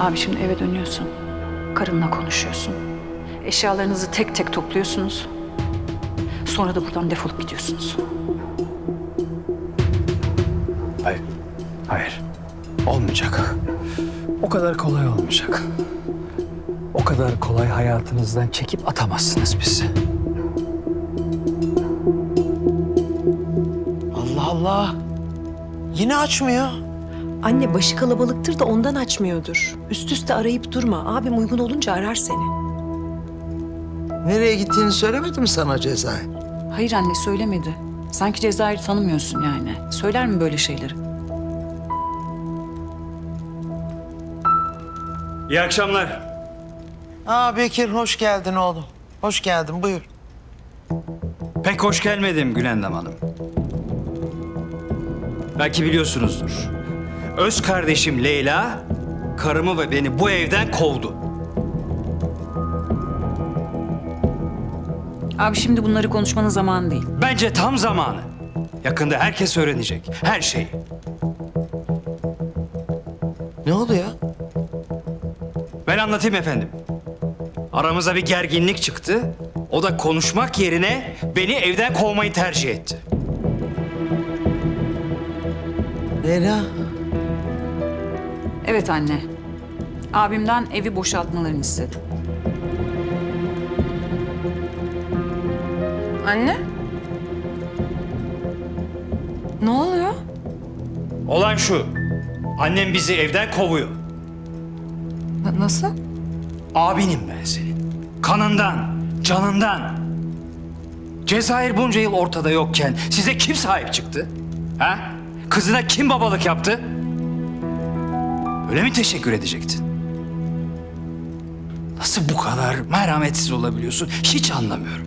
Abi şimdi eve dönüyorsun. Karınla konuşuyorsun. Eşyalarınızı tek tek topluyorsunuz. Sonra da buradan defolup gidiyorsunuz. Hayır. Hayır. Olmayacak. O kadar kolay olmayacak. O kadar kolay hayatınızdan çekip atamazsınız bizi. Allah Allah. Yine açmıyor. Anne başı kalabalıktır da ondan açmıyordur. Üst üste arayıp durma. Abim uygun olunca arar seni. Nereye gittiğini söylemedi mi sana Cezayir? Hayır anne söylemedi. Sanki Cezayir'i tanımıyorsun yani. Söyler mi böyle şeyleri? İyi akşamlar. Aa Bekir hoş geldin oğlum. Hoş geldin buyur. Pek hoş gelmedim Gülendam Hanım. Belki biliyorsunuzdur. Öz kardeşim Leyla, karımı ve beni bu evden kovdu. Abi şimdi bunları konuşmanın zamanı değil. Bence tam zamanı. Yakında herkes öğrenecek. Her şeyi. Ne oldu ya? Ben anlatayım efendim. Aramıza bir gerginlik çıktı. O da konuşmak yerine beni evden kovmayı tercih etti. Leyla. Evet anne. Abimden evi boşaltmalarını istedi. Anne? Ne oluyor? Olan şu. Annem bizi evden kovuyor. N- nasıl? Abinim ben senin. Kanından, canından. Cezayir bunca yıl ortada yokken size kim sahip çıktı? Ha? Kızına kim babalık yaptı? Öyle mi teşekkür edecektin? Nasıl bu kadar merhametsiz olabiliyorsun? Hiç anlamıyorum.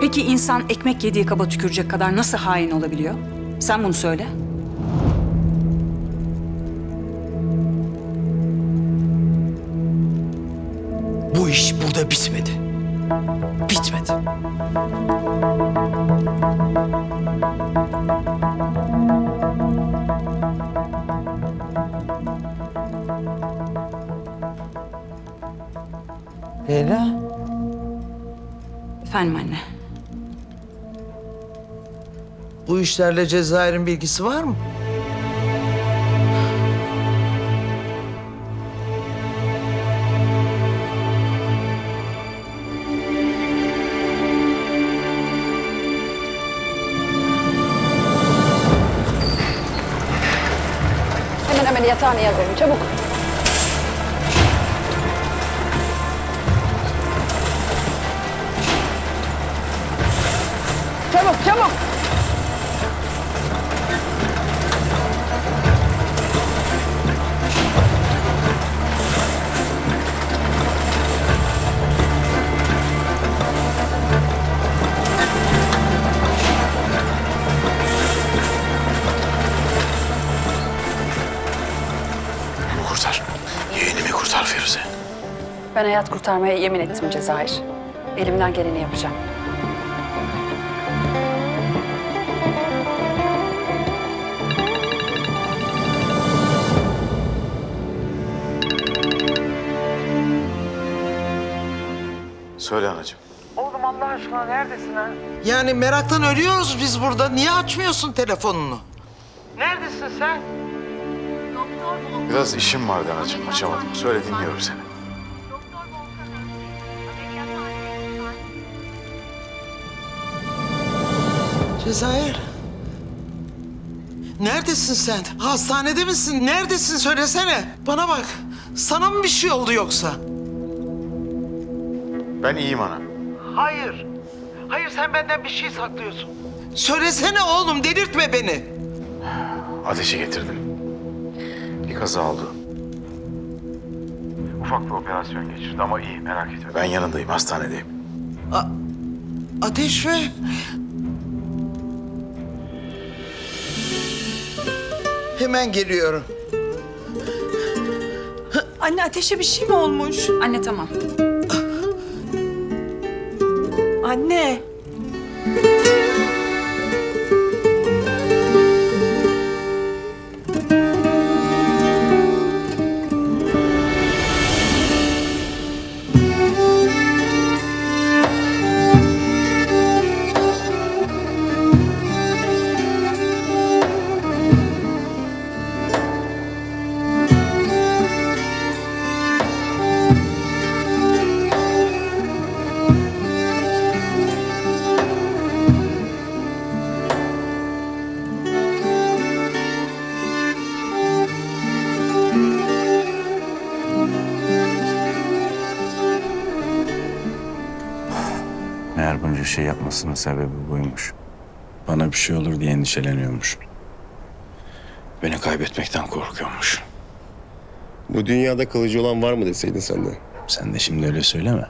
Peki insan ekmek yediği kaba tükürecek kadar nasıl hain olabiliyor? Sen bunu söyle. Bu iş burada bitmedi. Bitmedi. Leyla. Efendim anne. Bu işlerle Cezayir'in bilgisi var mı? Hemen yazıyorum. Çabuk. Çabuk, kurtar Firuze. Ben hayat kurtarmaya yemin ettim Cezayir. Elimden geleni yapacağım. Söyle anacığım. Oğlum Allah aşkına neredesin ha? Yani meraktan ölüyoruz biz burada. Niye açmıyorsun telefonunu? Neredesin sen? Biraz işim vardı anacığım. Açamadım. Söyle dinliyorum seni. Cezayir. Neredesin sen? Hastanede misin? Neredesin söylesene. Bana bak. Sana mı bir şey oldu yoksa? Ben iyiyim ana. Hayır. Hayır sen benden bir şey saklıyorsun. Söylesene oğlum delirtme beni. Ateşi getirdim. Bir kaza oldu. Ufak bir operasyon geçirdi ama iyi merak etme. Ben yanındayım hastanedeyim. Ateş mi? Hemen geliyorum. Anne ateşe bir şey mi olmuş? Anne tamam. Anne. Şey yapmasının sebebi buymuş. Bana bir şey olur diye endişeleniyormuş. Beni kaybetmekten korkuyormuş. Bu dünyada kalıcı olan var mı deseydin sen de. Sen de şimdi öyle söyleme.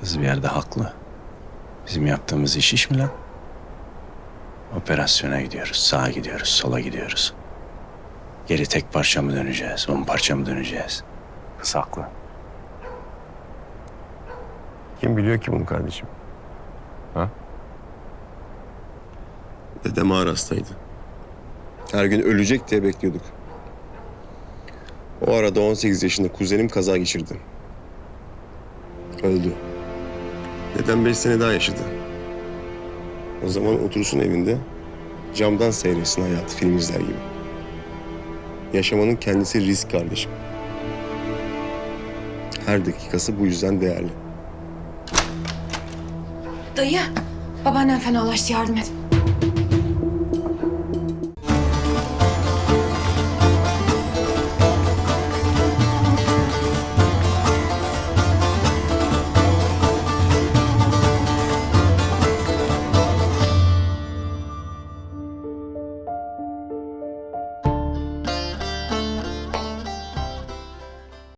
Kız bir yerde haklı. Bizim yaptığımız iş iş mi lan? Operasyona gidiyoruz, sağa gidiyoruz, sola gidiyoruz. Geri tek parça mı döneceğiz, on parça mı döneceğiz? Kız haklı. Kim biliyor ki bunu kardeşim? Ha? Dedem ağır hastaydı. Her gün ölecek diye bekliyorduk. O arada 18 yaşında kuzenim kaza geçirdi. Öldü. Dedem 5 sene daha yaşadı. O zaman otursun evinde camdan seyretsin hayatı film izler gibi. Yaşamanın kendisi risk kardeşim. Her dakikası bu yüzden değerli. Dayı, babaannem fenalaştı yardım et.